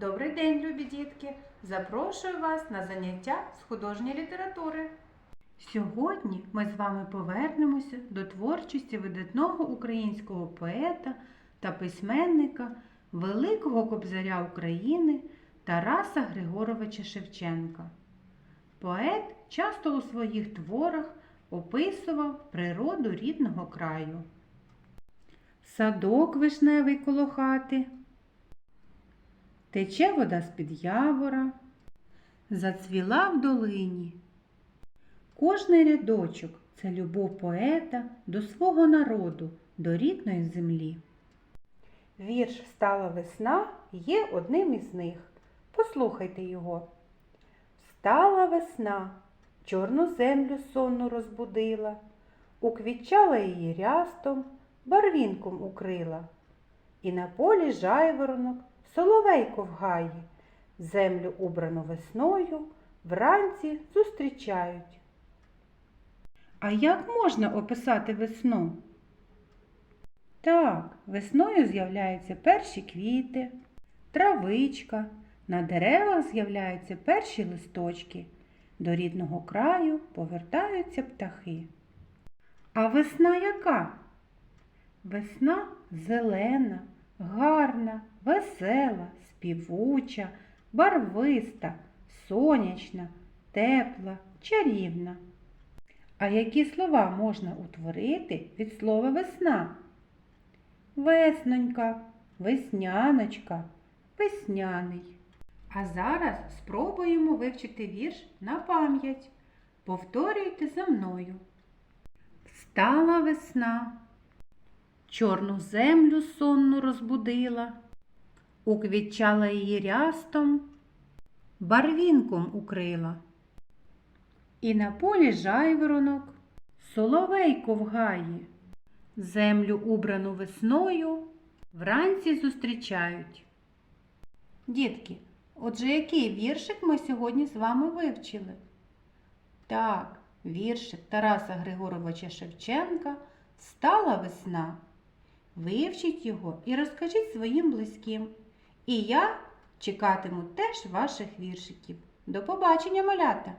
Добрий день, любі дітки! Запрошую вас на заняття з художньої літератури. Сьогодні ми з вами повернемося до творчості видатного українського поета та письменника, великого кобзаря України Тараса Григоровича Шевченка. Поет часто у своїх творах описував природу рідного краю. Садок вишневий коло хати, Тече вода з-під явора, зацвіла в долині. Кожний рядочок це любов поета до свого народу, до рідної землі. Вірш Встала весна є одним із них. Послухайте його. Встала весна, чорну землю сонну розбудила, уквітчала її рястом, барвінком укрила. І на полі жайворонок соловейко в гаї, землю убрану весною, вранці зустрічають. А як можна описати весну? Так, весною з'являються перші квіти, травичка, на деревах з'являються перші листочки, до рідного краю повертаються птахи. А весна яка? Весна зелена, гарна, весела, співуча, барвиста, сонячна, тепла, чарівна. А які слова можна утворити від слова весна? Веснонька, весняночка, весняний. А зараз спробуємо вивчити вірш на пам'ять. Повторюйте за мною. Встала весна, чорну землю сонну розбудила, уквітчала її рястом, барвінком укрила. І на полі жайворонок, соловейко в гаї, землю убрану весною вранці зустрічають. Дітки, отже, який віршик ми сьогодні з вами вивчили? Так, віршик Тараса Григоровича Шевченка Стала весна. Вивчіть його і розкажіть своїм близьким. І я чекатиму теж ваших віршиків. До побачення, малята!